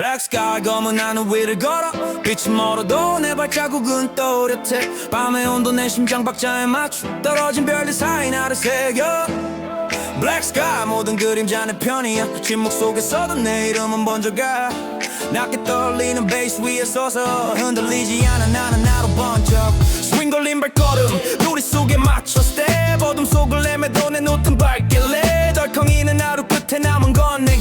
Black sky 검은 하늘 위를 걸어. 빛이 멀어도 내 발자국은 또렷해 밤의 온도 내 심장 박자에 맞춰. 떨어진 별들 사이 나를 새겨. Black sky 모든 그림자 내 편이야. 침묵 속에서도 내 이름은 번져가. 낮게 떨리는 베이스 위에 서서 흔들리지 않아. 나는 나로 번쩍 스윙 걸린 발걸음 누리 속에 맞춰. 스텝 어둠 속을 헤매도 내 노트는 밝길래. 덜컹이는 하루 끝에 남은 건내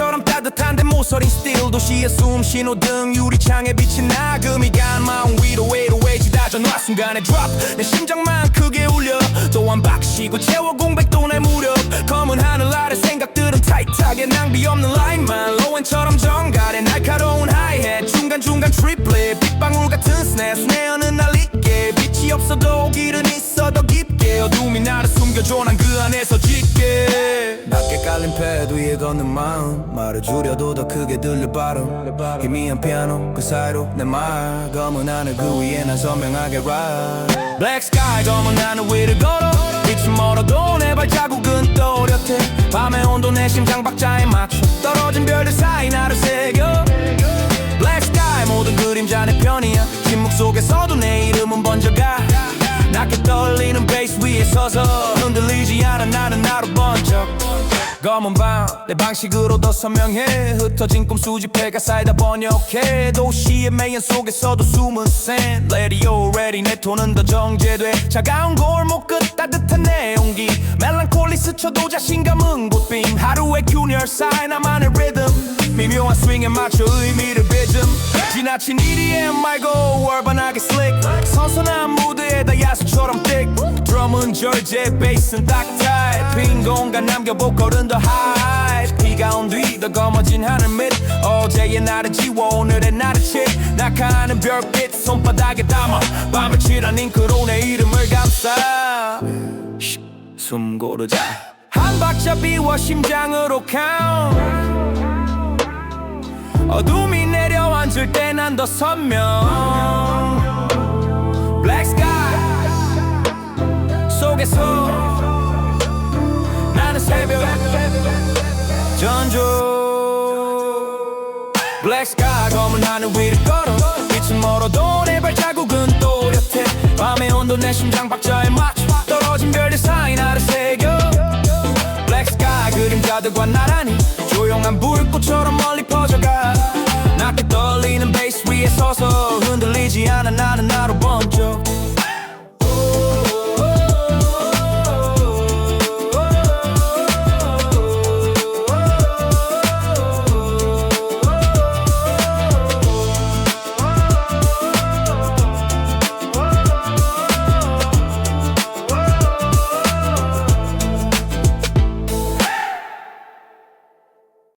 신스처럼 따뜻한데 모서린 스틸 도시의 숨 신호등 유리창에 비친 나금이 간 마음 위로 외로 외지다져 놔 순간에 drop. 내 심장만 크게 울려. 또한 박시고 채워 공백도 내 무렵. 검은 하늘 아래 생각들은 타이트하게 낭비 없는 라인만 로엔처럼 정갈해. 날카로운 하이햇 중간중간 트리플릿 빗방울 같은 스냅 스네어는 날리게. 빛이 없어도 길은 있어 더 깊게. 어둠이 나를 숨겨줘. 난 그 안에서 짙게 깔린 패드 위에 걷는 마음. 말을 줄여도 더 크게 들려 발음 희미한 피아노 그 사이로 내말 검은 하늘 그 위에 난 선명하게 ride. Black sky 검은 하늘 위를 걸어. 빛이 멀어도 내 발자국은 또렷해. 밤의 온도 내 심장 박자에 맞춰. 떨어진 별들 사이 나를 새겨. Black sky 모든 그림자 내 편이야. 침묵 속에서도 내 이름은 번져가. 낮게 떨리는 베이스 위에 서서 흔들리지 않아. 나는 검은 밤 내 방식으로 더 선명해. 흩어진 꿈 수집해가 쌓이다 번역해 도시의 매연 속에서도 숨은 샌 레디오 레디 내 톤은 더 정제돼. 차가운 골목 끝 따뜻한 내 용기. 멜랑콜리 스쳐도 자신감은 곧빔. 하루의 균열 쌓인 나만의 리듬 미묘한 스윙에 맞춰 의미를 빚음. 지나친 EDM 말고 월반하게 slick. 선선한 무드에다 야수처럼 thick 드럼은 절제 베이스는 딱 tight 빈 공간 남겨 보컬은 더 high 비가 온 뒤 더 검어진 하늘 밑. 어제의 나를 지워 오늘의 나를 치 낙하하는 별빛 손바닥에 담아. 밤을 칠한 잉크로 내 이름을 감싸. 쉿, 숨 고르자. 한 박자 비워 심장으로 count. 어둠이 내려앉을 때 난 더 선명. Black sky 속에서 나는 새벽 전조. Black sky 검은 하늘 위를 걸어. 빛은 멀어도 내 발자국은 또렷해 밤의 온도 내 심장 박자에 맞춰. 떨어진 별들 사이 나를 새겨. Black sky 그림자들과 나란히 조용한 불꽃처럼 멀리 퍼져가. 낮게 떨리는 베이스 위에 서서